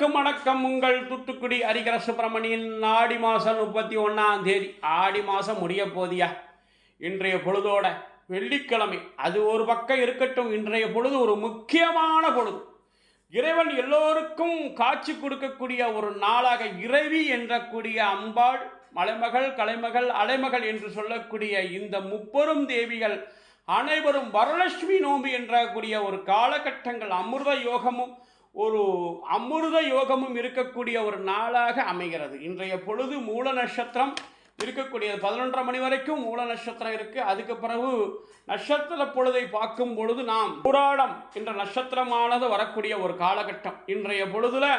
தூத்துக்குடி ஹரிகர சுப்பிரமணியன் ஆடி மாதம் முப்பத்தி ஒன்றாம் தேதி. ஆடி மாதம் முடிய போதியா? இன்றைய பொழுதோட வெள்ளிக்கிழமை. அது ஒரு பக்கம் இருக்கட்டும் இன்றைய பொழுது ஒரு முக்கியமான பொழுது. இறைவன் எல்லோருக்கும் காட்சி கொடுக்கக்கூடிய ஒரு நாளாக இறைவி என்றக்கூடிய அம்பாள் மலைமகள் கலைமகள் அலைமகள் என்று சொல்லக்கூடிய இந்த முப்பெரும் தேவிகள் அனைவரும் வரலட்சுமி நோம்பு என்றக்கூடிய ஒரு காலகட்டங்கள் அமிர்த யோகமும் ஒரு அமிர்த யோகமும் இருக்கக்கூடிய ஒரு நாளாக அமைகிறது. இன்றைய பொழுது மூல நட்சத்திரம் இருக்கக்கூடியது. பதினொன்றரை மணி வரைக்கும் மூல நட்சத்திரம் இருக்குது அதுக்கு பிறகு நட்சத்திர பொழுதை பார்க்கும் பொழுது நாம் புராடம் என்ற நட்சத்திரமானது வரக்கூடிய ஒரு காலகட்டம். இன்றைய பொழுதில்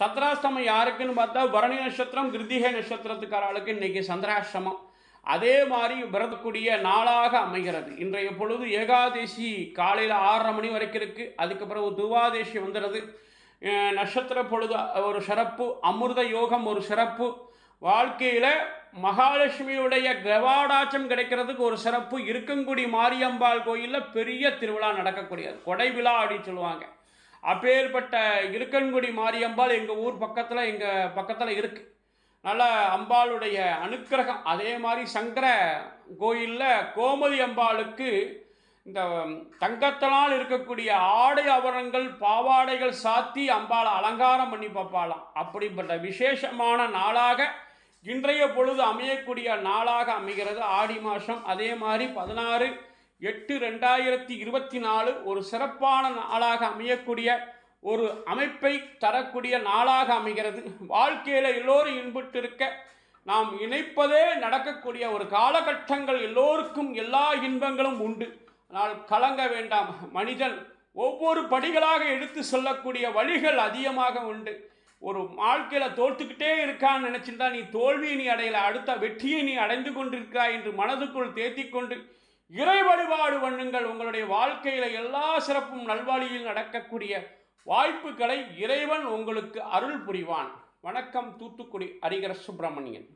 சந்திராஷ்டமம் யாருக்குன்னு பார்த்தா பரணி நட்சத்திரம் கிருத்திகை நட்சத்திரத்துக்காரர்களுக்கு இன்றைக்கி சந்திராஷ்டமம். அதே மாதிரி வரக்கூடிய நாளாக அமைகிறது. இன்றைய பொழுது ஏகாதேசி காலையில் ஆறரை மணி வரைக்கும் இருக்குது அதுக்கு பிறகு துவாதேசி வந்துடுது. நட்சத்திர பொழுது ஒரு சிறப்பு அமிர்த யோகம் ஒரு சிறப்பு வாழ்க்கையில் மகாலட்சுமியுடைய கவாடாச்சம் கிடைக்கிறதுக்கு ஒரு சிறப்பு இருக்கங்குடி மாரியம்பாள் கோயிலில் பெரிய திருவிழா நடக்கக்கூடியது. கொடை விழா அப்படின்னு சொல்லுவாங்க. அப்பேற்பட்ட இருக்கன்குடி மாரியம்பாள் எங்கள் ஊர் பக்கத்தில் எங்கள் பக்கத்தில் இருக்குது நல்ல அம்பாளுடைய அனுக்கிரகம். அதே மாதிரி சங்கர கோயிலில் கோமதி அம்பாளுக்கு இந்த தங்கத்தினால் இருக்கக்கூடிய ஆடை ஆபரணங்கள் பாவாடைகள் சாத்தி அம்பாளை அலங்காரம் பண்ணி பார்ப்பாளாம். அப்படிப்பட்ட விசேஷமான நாளாக இன்றைய பொழுது அமையக்கூடிய நாளாக அமைகிறது. ஆடி மாதம் அதே மாதிரி பதினாறு எட்டு ரெண்டாயிரத்தி இருபத்தி நாலு ஒரு சிறப்பான நாளாக அமையக்கூடிய ஒரு அமைப்பை தரக்கூடிய நாளாக அமைகிறது. வாழ்க்கையில் எல்லோரும் இன்புற்றிருக்க நாம் இணைப்பதே நடக்கக்கூடிய ஒரு காலகட்டங்கள் எல்லோருக்கும் எல்லா இன்பங்களும் உண்டு. ஆனால் கலங்க வேண்டாம். மனிதன் ஒவ்வொரு படிகளாக எடுத்து சொல்லக்கூடிய வழிகள் அதிகமாக உண்டு. ஒரு வாழ்க்கையில் தோற்றுக்கிட்டே இருக்கான்னு நினச்சிருந்தா நீ தோல்வியை நீ அடையல அடுத்த வெற்றியை நீ அடைந்து கொண்டிருக்கிறாய் என்று மனதுக்குள் தேத்திக் கொண்டு இறை வழிபாடு பண்ணுங்கள். உங்களுடைய வாழ்க்கையில் எல்லா சிறப்பும் நல்வழியில் நடக்கக்கூடிய வாய்ப்புகளை இறைவன் உங்களுக்கு அருள் புரிவான். வணக்கம் தூத்துக்குடி ஹரிகர சுப்பிரமணியன்.